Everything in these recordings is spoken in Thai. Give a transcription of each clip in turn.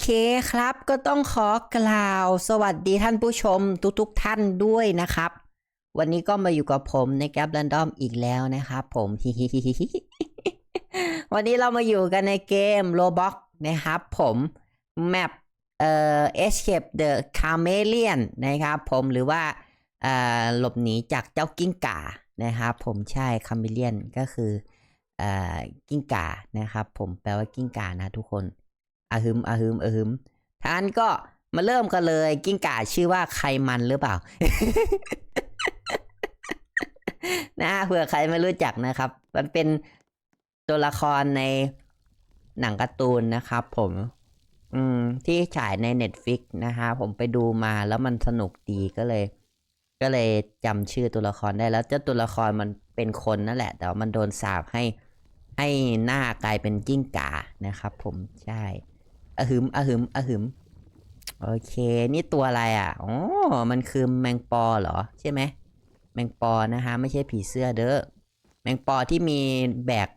เคครับ ก็ต้องขอกล่าว สวัสดีท่านผู้ชมทุกๆทท่านด้วยนะครับ วันนี้ก็มาอยู่กับผมในแก p รันดอมอีกแล้วนะครับผมวันนี้เรามาอยู่กันในเกม Roblox นะครับผมแมปเอ่อ Escape the Chameleon นะครับผมหรือว่าเอ่อหลบหนีจากเจ้ากิ้งก่านะครับผมใช่ Chameleon ก็คือเอ่อกิ้งก่านะครับผมแปลว่ากิ้งก่านะทุกคน อะฮึมอะฮึมอะฮึมท่านก็มาเริ่มกันเลย กิ้งก่าชื่อว่าใครมันหรือเปล่า นะเผื่อใครไม่รู้จักนะครับ มันเป็นตัวละครในหนังการ์ตูนนะครับ ผม อืม ที่ฉายใน Netflix นะฮะผมไปดูมาแล้วมันสนุกดีก็เลย ก็เลยจำชื่อตัวละครได้แล้วเจ้าตัวละครมันเป็นคนนั่นแหละ แต่ว่ามันโดนสาปให้ให้หน้ากลายเป็นกิ้งก่านะครับ ผมใช่ อะหึมอะหึมอะหึม โอเค นี่ตัวอะไรอะอ๋อมันคือแมงปอเหรอ ใช่ไหม แมงปอนะฮะ ไม่ใช่ผีเสื้อเด้อ แมงปอที่มีแบก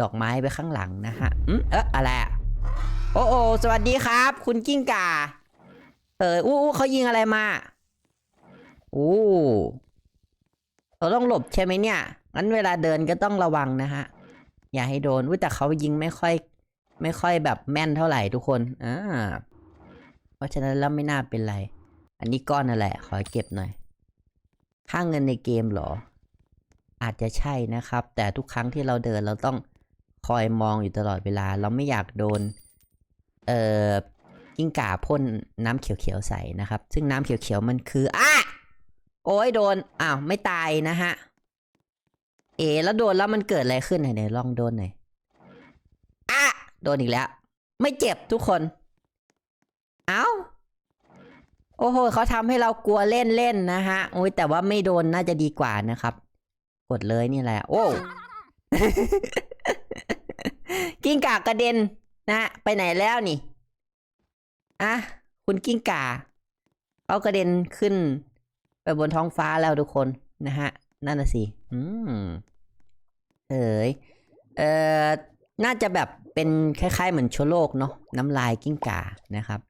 ดอกไม้ไปข้างหลังนะฮะ อืมเอ๊ะอะไรอะโอ้โอสวัสดีครับ คุณกิ้งก่า เอออู้เขายิงอะไรมาอู้เราต้องหลบใช่ไหมเนี่ย งั้นเวลาเดินก็ต้องระวังนะฮะ อย่าให้โดนแต่เขายิงไม่ค่อย ไม่ค่อยแบบแม่นเท่าไหร่ทุกคนอ่าเพราะฉะนั้นแล้วไม่น่าเป็นไร อันนี้ก้อนอะไรขอเก็บหน่อย ค่าเงินในเกมเหรอ อาจจะใช่นะครับ แต่ทุกครั้งที่เราเดินเราต้องคอยมองอยู่ตลอดเวลา เราไม่อยากโดน เอ่อกิ้งก่าพ่นน้ำเขียวๆใส่นะครับ ซึ่งน้ำเขียวๆมันคืออะโอ้ยโดน อ้าว ไม่ตายนะฮะ เอ๋แล้วโดนแล้วมันเกิดอะไรขึ้นไหนลองโดนหน่อย โดนอีกแล้ว ไม่เจ็บทุกคน เอ้า โอ้โหเขาทำให้เรากลัวเล่นเล่นๆนะฮะโอ้ยแต่ว่าไม่โดนน่าจะดีกว่านะครับ กดเลยนี่แหละ โอ้กิ้งก่ากระเด็นนะไปไหนแล้วนี่อะคุณกิ้งก่าเขากระเด็นขึ้น ไปบนท้องฟ้าแล้วทุกคนนะฮะ นั่นน่ะสิ อืมเอ้ยเอ่อ น่าจะแบบเป็นคล้ายๆ เหมือนชื้อโรคเนาะน้ำลายกิ้งก่านะครับ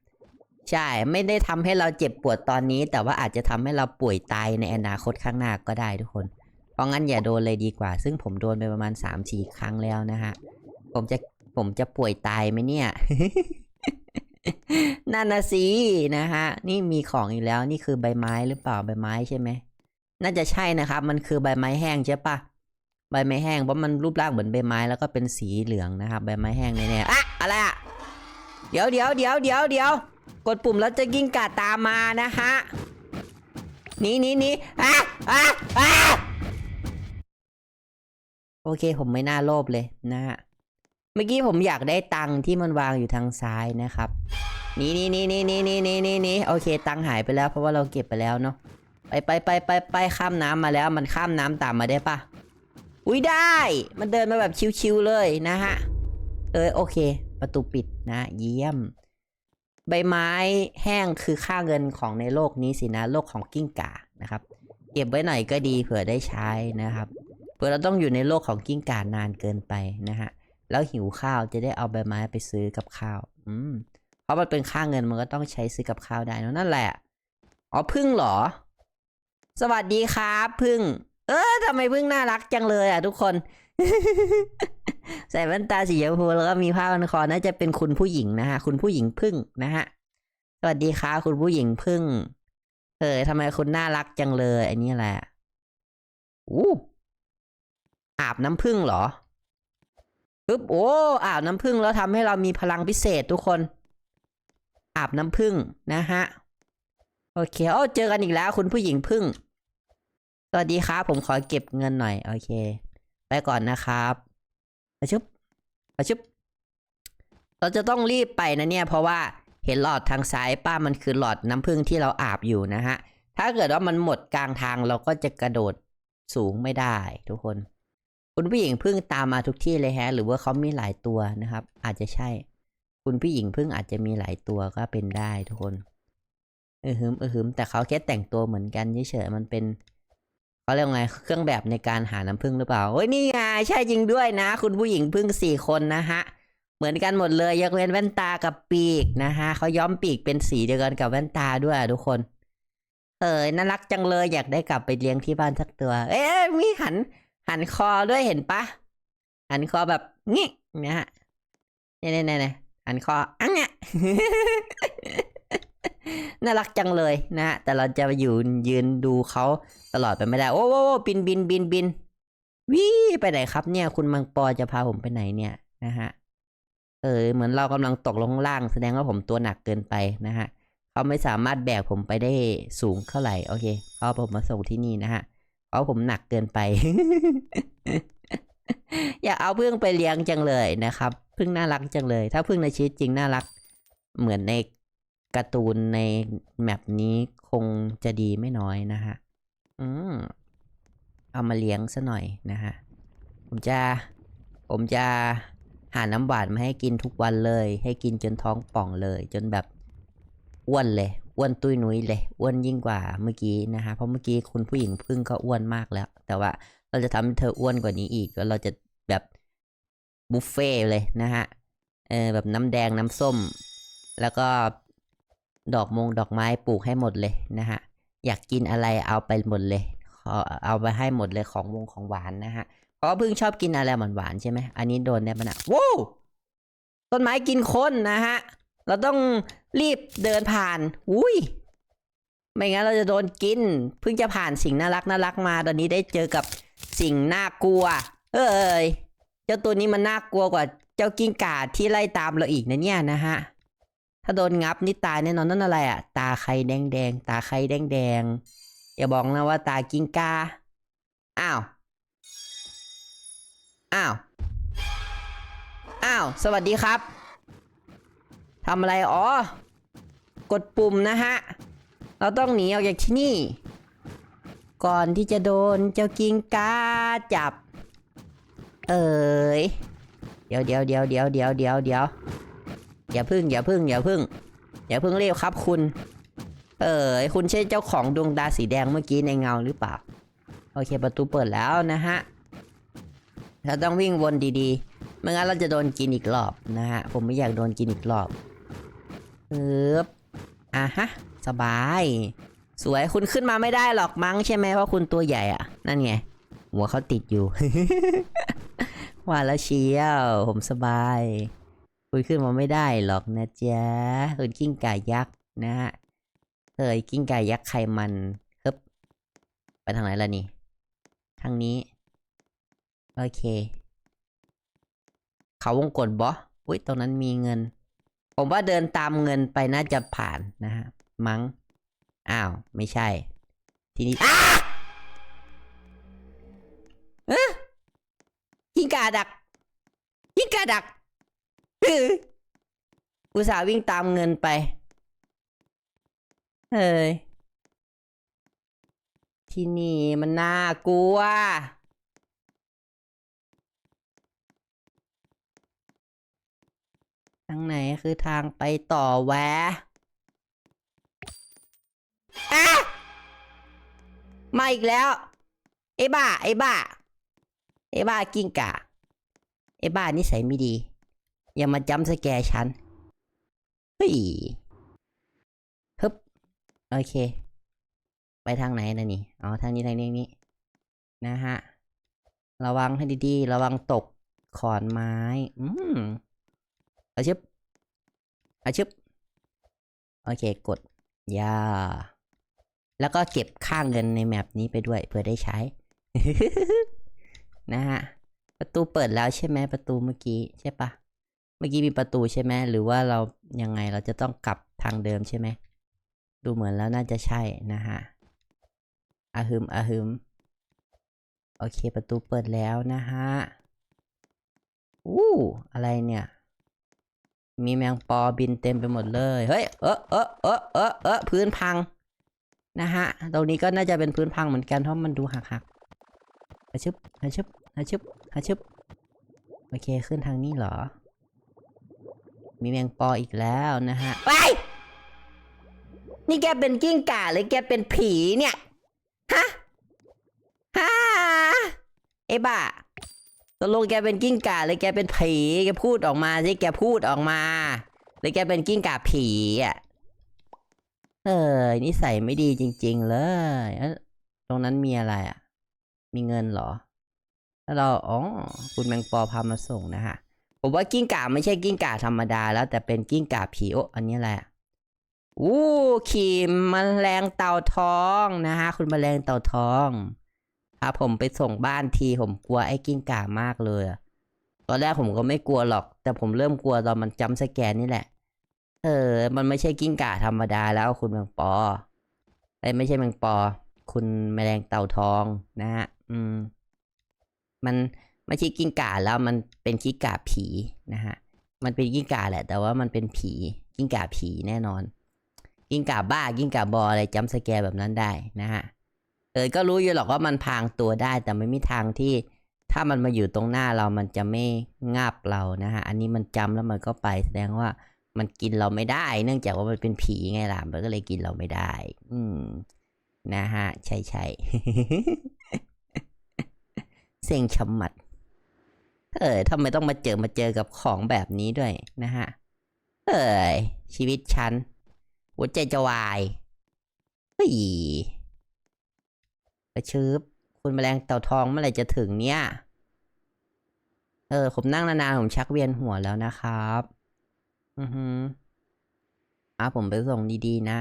ใช่ไม่ได้ทำให้เราเจ็บปวดตอนนี้ แต่ว่าอาจจะทำให้เราป่วยตายในอนาคตข้างหน้าก็ได้ทุกคน เพราะงั้นอย่าโดนเลยดีกว่า ซึ่งผมโดนไปประมาณ3าสี่ครั้งแล้วนะฮะผมจะผมจะป่วยตายไหมเนี่ย นั่นนะสินะฮะนี่มีของอีกแล้วนี่คือใบไม้หรือเปล่าใบไม้ใช่ไหมน่าจะใช่นะครับ มันคือใบไม้แห้งใช่ปะ บไม้แห้งเพราะมันรูปร่างเหมือนใบไม้แล้วก็เป็นสีเหลืองนะครับใบไม้แห้งแน่ๆอะอะไรอะเดี๋ยวเดี๋ยวเดี๋ยวเดี๋ยวเดี๋ยวกดปุ่มแล้วจะกิ้งก่าตามมานะฮะนี่นี่นี่อะอะอะโอเคผมไม่น่าโลภเลยนะฮะเมื่อกี้ผมอยากได้ตังที่มันวางอยู่ทางซ้ายนะครับนี่นี่นี่นี่นี่นี่นี่นี่นี่โอเค ตังหายไปแล้วเพราะว่าเราเก็บไปแล้วเนาะไปไปไปไปไปข้ามน้ำมาแล้วมันข้ามน้ำตามมาได้ปะ อุ้ยได้ มันเดินมาแบบชิวๆเลยนะฮะ เออโอเค ประตูปิดนะ เยี่ยม ใบไม้แห้งคือค่าเงินของในโลกนี้สินะ โลกของกิ้งก่านะครับ เก็บไว้หน่อยก็ดีเผื่อได้ใช้นะครับ เผื่อเราต้องอยู่ในโลกของกิ้งก่านานเกินไปนะฮะ แล้วหิวข้าวจะได้เอาใบไม้ไปซื้อกับข้าว อืม เพราะมันเป็นค่าเงินมันก็ต้องใช้ซื้อกับข้าวได้นั่นแหละ อ๋อพึ่งเหรอ สวัสดีครับพึ่ง เออทำไมพึ่งน่ารักจังเลยอะทุกคน ใส่แว่นตาสีชมพูแล้วก็มีผ้าพันคอน่าจะเป็นคุณผู้หญิงนะฮะ คุณผู้หญิงพึ่งนะฮะ สวัสดีครับคุณผู้หญิงพึ่ง เออทำไมคุณน่ารักจังเลย อันนี้แหละอู้อาบน้ำพึ่งเหรอปึ๊บโอ้อาบน้ำผึ้งแล้วทำให้เรามีพลังพิเศษทุกคน อาบน้ำผึ้งนะฮะ โอเคโอ้เจอกันอีกแล้ว คุณผู้หญิงพึ่ง วัสดีครับ ผมขอเก็บเงินหน่อย โอเค ไปก่อนนะครับอาชุบอาชุบเราจะต้องรีบไปนะเนี่ย เพราะว่าเห็นหลอดทางซ้ายป้ามันคือหลอดน้ำผึ้งที่เราอาบอยู่นะฮะ ถ้าเกิดว่ามันหมดกลางทางเราก็จะกระโดดสูงไม่ได้ทุกคน คุณผู้หญิงพึ่งตามมาทุกที่เลยแฮะ หรือว่าเขามีหลายตัวนะครับ อาจจะใช่ คุณผู้หญิงพึ่งอาจจะมีหลายตัวก็เป็นได้ทุกคนเออฮึมเออฮึมแต่เขาแค่แต่งตัวเหมือนกันเฉยๆมันเป็น เขาเรียกไงเครื่องแบบในการหาน้ำพึ่งหรือเปล่าโอ้ยนี่ไงใช่จริงด้วยนะ คุณผู้หญิงพึ่งสี่คนนะฮะเหมือนกันหมดเลยยกเว้นแว่นตากับปีกนะฮะเขาย้อมปีกเป็นสีเดียวกันกับแว่นตาด้วยทุกคน เออน่ารักจังเลยอยากได้กลับไปเลี้ยงที่บ้านสักตัว เอ๊ะมีหัน หันคอด้วยเห็นปะหันคอแบบงี้นะฮะเนี่ยเนี่ยเนี่ยหันคออันเนี้ย น่ารักจังเลยนะฮะแต่เราจะอยู่ยืนดูเขาตลอดไปไม่ได้โอ้โหบินบินบินบินวิไปไหนครับเนี่ย คุณมังปอจะพาผมไปไหนเนี่ยนะฮะเออเหมือนเรากำลังตกลงล่าง แสดงว่าผมตัวหนักเกินไปนะฮะเขาไม่สามารถแบกผมไปได้สูงเท่าไหร่โอเคเขาเอาผมมาส่งที่นี่นะฮะเพราะผมหนักเกินไป อยากเอาพึ่งไปเลี้ยงจังเลยนะครับพึ่งน่ารักจังเลย ถ้าพึ่งในชีวิตจริงน่ารัก เหมือนใน การ์ตูนในแมปนี้คงจะดีไม่น้อยนะฮะ อืม เอามาเลี้ยงซะหน่อยนะฮะ ผมจะ ผมจะหาน้ำหวานมาให้กินทุกวันเลย ให้กินจนท้องป่องเลย จนแบบอ้วนเลยอ้วนตุ้ยนุ้ยเลยอ้วนยิ่งกว่าเมื่อกี้นะฮะเพราะเมื่อกี้คุณผู้หญิงพึ่งก็อ้วนมากแล้ว แต่ว่าเราจะทำให้เธออ้วนกว่านี้อีกแล้วเราจะแบบบุฟเฟ่เลยนะฮะเออแบบน้ำแดงน้ำส้ม แล้วก็ ดอกมงดอกไม้ปลูกให้หมดเลยนะฮะ อยากกินอะไรเอาไปหมดเลย เอาไปให้หมดเลยของวงของหวานนะฮะ เพราะว่าพึ่งชอบกินอะไรหวานๆใช่ไหม อันนี้โดนแน่ปะนะว้าวต้นไม้กินคนนะฮะ เราต้องรีบเดินผ่าน อุ้ย ไม่งั้นเราจะโดนกิน เพิ่งจะผ่านสิ่งน่ารักน่ารักมา ตอนนี้ได้เจอกับสิ่งน่ากลัว เอ้ย เจ้าตัวนี้มันน่ากลัวกว่า เจ้ากิ้งก่าที่ไล่ตามเราอีกนะเนี่ยนะฮะ ถ้าโดนงับนี่ตายแน่นอนนั่นอะไรอะตาใครแดงแดงตาใครแดงแดงอย่าบอกนะว่าตากิ้งกาอ้าว อ้าว อ้าว สวัสดีครับทำอะไร อ๋อ กดปุ่มนะฮะ เราต้องหนีออกจากที่นี่ ก่อนที่จะโดนเจ้ากิงกาจับ เอ๋ยเดี๋ยวเดี๋ยวเดี๋ยวเดี๋ยวเดี๋ยวเดี๋ยวเดี๋ยว อย่าพึ่ง อย่าพึ่ง อย่าพึ่ง อย่าพึ่งเรียกครับคุณ เอ๋ยคุณใช่เจ้าของดวงตาสีแดงเมื่อกี้ในเงาหรือเปล่า โอเคประตูเปิดแล้วนะฮะ เราต้องวิ่งวนดีๆ ไม่งั้นเราจะโดนกินอีกรอบนะฮะ ผมไม่อยากโดนกินอีกรอบเอ๊บอะฮะ สบาย สวยคุณขึ้นมาไม่ได้หรอกมั้งใช่ไหมเพราะคุณตัวใหญ่อะนั่นไง หัวเขาติดอยู่ว่าแล้วเชียว ผมสบาย คุณขึ้นมาไม่ได้หรอกนะจ๊ะคุณกิ้งก่ายักษ์นะฮะเอ้ยกิ้งก่ายักษ์ไขมันครับไปทางไหนล่ะนี่ ทางนี้ โอเค เขาวงกดบออุ้ยตรงนั้นมีเงิน ผมว่าเดินตามเงินไปน่าจะผ่านนะฮะ มัง้ง อ้าว ไม่ใช่ ทีนี้อ้ากิ้งก่าดักกิ้งก่าดัก อุตส่าห์วิ่งตามเงินไป เฮ้ย ที่นี่มันน่ากลัว ทางไหนคือทางไปต่อแวะอะมาอีกแล้ว ไอ้บ้า ไอ้บ้า ไอ้บ้ากิ้งก่าไอ้บ้านิสัยไม่ดี อย่ามาจำสแกฉัน เฮ้ยฮึบโอเค ไปทางไหนนะนี่ อ๋อ ทางนี้ทางนี้นี้ นะฮะ ระวังให้ดีๆ ระวังตกขอนไม้ อืมอาชึบอาชึบโอเค กด ยา แล้วก็เก็บค่าเงินในแมปนี้ไปด้วยเพื่อได้ใช้ นะฮะ ประตูเปิดแล้วใช่ไหมประตูเมื่อกี้ ใช่ปะ เมื่อกี้มีประตูใช่ไหมหรือว่าเรายังไงเราจะต้องกลับทางเดิมใช่ไหมดูเหมือนแล้วน่าจะใช่นะฮะอาฮึมอาฮึมโอเคประตูเปิดแล้วนะฮะอู้อะไรเนี่ย มีแมงปอบินเต็มไปหมดเลยเฮ้ยเออเออเออเออเออพื้นพังนะฮะตรงนี้ก็น่าจะเป็นพื้นพังเหมือนกันเพราะมันดูหักหักๆอาชึบอาชึบอาชึบอาชึบโอเคขึ้นทางนี้เหรอ มีแมงปออีกแล้วนะฮะไปนี่แกเป็นกิ้งก่าหรือแกเป็นผีเนี่ย ฮะฮ่าไอ้บ้าตกลงแกเป็นกิ้งก่าหรือแกเป็นผี แกพูดออกมาสิ แกพูดออกมา หรือแกเป็นกิ้งก่าผีอะ เออนิสัยไม่ดีจริง ๆ เลยเอ๊ะตรงนั้นมีอะไรอะ มีเงินเหรอ แล้วเรา อ๋อ คุณแมงปอพามาส่งนะฮะ ผมว่ากิ้งก่าไม่ใช่กิ้งก่าธรรมดาแล้วแต่เป็นกิ้งก่าผีโออันนี้อะไรอะอู้ขี่มแมลงเต่าทองนะฮะ คุณแมลงเต่าทองพาผมไปส่งบ้านทีผมกลัวไอ้กิ้งก่ามากเลยตอนแรกผมก็ไม่กลัวหรอก แต่ผมเริ่มกลัวตอนมันจำสแกนนี่แหละ เออ มันไม่ใช่กิ้งก่าธรรมดาแล้วคุณแมงปอไอ้ไม่ใช่แมงปอ คุณแมลงเต่าทองนะฮะ อืม มัน ไม่ใช่กิ้งก่าแล้วมันเป็นกิ้งก่าผีนะฮะมันเป็นกิ้งก่าแหละ แต่ว่ามันเป็นผีกิ้งก่าผีแน่นอน กิ้งก่าบ้ากิ้งก่าบออะไรจำสแกร์แบบนั้นได้นะฮะเออก็รู้อยู่หรอกว่ามันพรางตัวได้ แต่ไม่มีทางที่ถ้ามันมาอยู่ตรงหน้าเรามันจะไม่งาบเรานะฮะอันนี้มันจำแล้วมันก็ไปแสดงว่ามันกินเราไม่ได้ เนื่องจากว่ามันเป็นผีไงล่ะมันก็เลยกินเราไม่ได้ อืม นะฮะ ใช่ใช่เซ็งชะมัด เออทำไมต้องมาเจอมาเจอกับของแบบนี้ด้วยนะฮะ เอ้ยชีวิตฉันหัวใจจะวายเฮ้ยกระชืบคุณแมลงเต่าทองเมื่อไหร่จะถึงเนี่ย เออ ผมนั่งนานๆผมชักเวียนหัวแล้วนะครับ อือฮึอะผมไปส่งดีๆนะ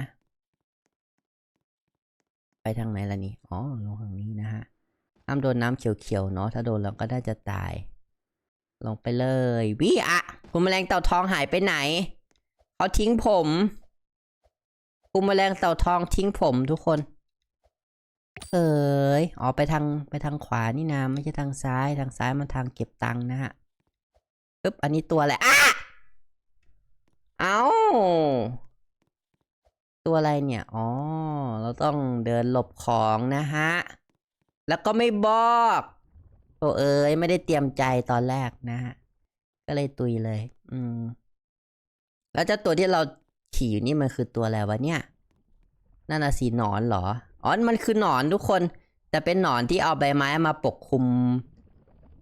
ไปทางไหนล่ะนี่ อ๋อ ลงทางนี้นะฮะห้ามโดนน้ำเขียวๆเนาะ ถ้าโดนเราก็ได้จะตาย ลงไปเลยวิอะคุณแมลงเต่าทองหายไปไหนเขาทิ้งผมคุณแมลงเต่าทองทิ้งผมทุกคนเอ้ยอ๋อไปทางไปทางขวานี่นะไม่ใช่ทางซ้ายทางซ้ายมันทางเก็บตังค์นะฮะปึ๊บอันนี้ตัวอะไรอะเอาตัวอะไรเนี่ย อ๋อ เราต้องเดินหลบของนะฮะ แล้วก็ไม่บอก อ้เอ้ยไม่ได้เตรียมใจตอนแรกนะฮะก็เลยตุยเลย อืม แล้วเจ้าตัวที่เราขี่อยู่นี่มันคือตัวอะไรวะเนี่ยนั่นน่ะสีหนอนเหรออ๋อมันคือหนอนทุกคน แต่เป็นหนอนที่เอาใบไม้มาปกคลุม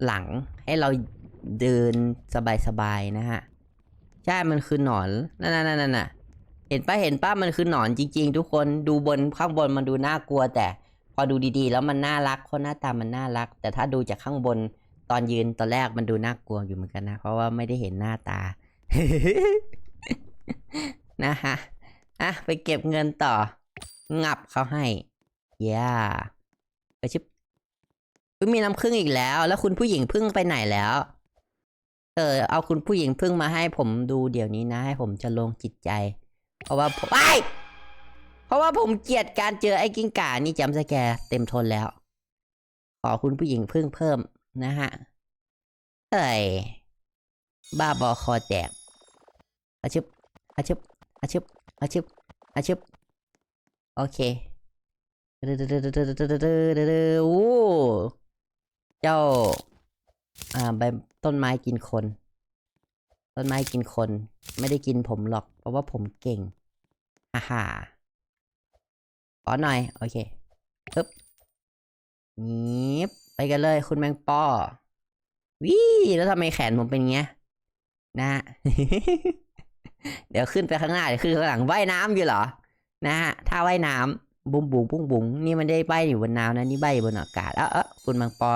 หลัง ให้เราเดินสบายๆนะฮะใช่มันคือหนอนนั่นนั่นนั่นน่ะเห็นป้าเห็นป้ามันคือหนอนจริง ๆ ทุกคนดูบนข้างบนมันดูน่ากลัวแต่ พอดูดีๆ แล้วมันน่ารักเพราะหน้าตามันน่ารัก แต่ถ้าดูจากข้างบนตอนยืนตอนแรกมันดูน่ากลัวอยู่เหมือนกันนะ เพราะว่าไม่ได้เห็นหน้าตา นะฮะอะไปเก็บเงินต่อ งับเขาให้ย่าไปชิบอุ๊ยมีน้ำผึ้งอีกแล้ว แล้วคุณผู้หญิงพึ่งไปไหนแล้ว เออ เอาคุณผู้หญิงพึ่งมาให้ผมดูเดี๋ยวนี้นะ ให้ผมจะลงจิตใจ เพราะว่าผมไป ราะว่าผมเกลียดการเจอไอ้กิ้งก่านี่จำสแกเต็มทนแล้ว ขอคุณผู้หญิงพึ่งเพิ่มนะฮะ เอ้ย บ้าบอคอแตกอาชึบอาชึบอาชึบอาชึบอาชึบโอเคโอ้เจ้า อ่าใบต้นไม้กินคน ต้นไม้กินคน ไม่ได้กินผมหรอก เพราะว่าผมเก่งฮ่าฮ่า ขอหน่อย โอเคปึ๊บงีบไปกันเลย คุณแมงปอวิแล้วทำไมแขนผมเป็นเงี้ย นะฮะเดี๋ยวขึ้นไปข้างหน้าเดี๋ยวขึ้นข้างหลังว่ายน้ำอยู่เหรอ นะฮะถ้าว่ายน้ำบุ้งบุ้งบุ้งบุ้งนี่มันได้ใบอยู่บนน้ำนะนี่ใบบนอากาศเออเออคุณมังปอ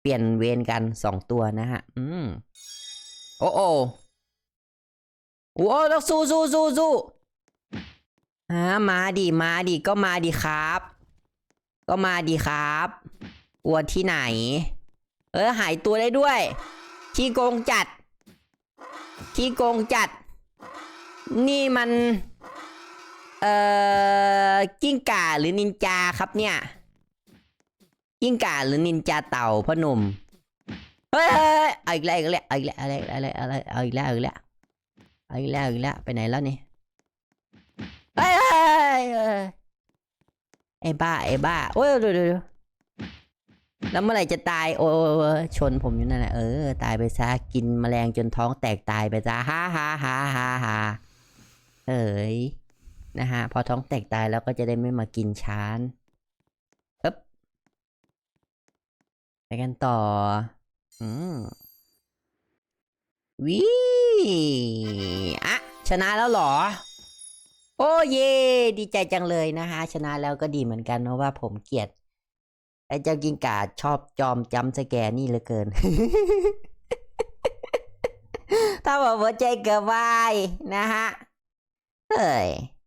เปลี่ยนเวรกันสองตัวนะฮะ อืมโอ้โอ้โอ้ต้องสู้สู้สู้สู้ ฮะมาดิมาดิก็มาดิครับ ก็มาดิครับกลัวที่ไหน เออหายตัวได้ด้วยขี้โกงจัดขี้โกงจัด นี่มัน เอ่อกิ้งก่าหรือนินจาครับเนี่ย กิ้งก่าหรือนินจาเต่าพ่อหนุ่มเฮ้ยอีกแล้วอีกแล้วอีกแล้วอีกแล้วอีกแล้วอีกแล้วเอาอีกแล้วอีกแล้วไปไหนแล้วนี่ เฮ้ยไอ้บ้าไอ้บ้าโอ้ยเดี๋ยวเดี๋ยวเดี๋ยวแล้วเมื่อไหร่จะตาย โอ้ยชนผมอยู่นั่นแหละเออ ตายไปซะกินแมลงจนท้องแตกตายไปซะฮ่าฮ่าฮ่าฮ่าฮ่าเอ้ยนะฮะพอท้องแตกตายแล้วก็จะได้ไม่มากินชานปึ๊บไปกันต่อ อืมวิอะชนะแล้วหรอ โอ้เย่ดีใจจังเลยนะคะ ชนะแล้วก็ดีเหมือนกันเพราะว่าผมเกลียดไอ้เจ้ากิงกาชอบจอมจำสแกนนี่เหลือเกิน ถ้าบอกหัวใจเกือบวายนะฮะ เฮ้ย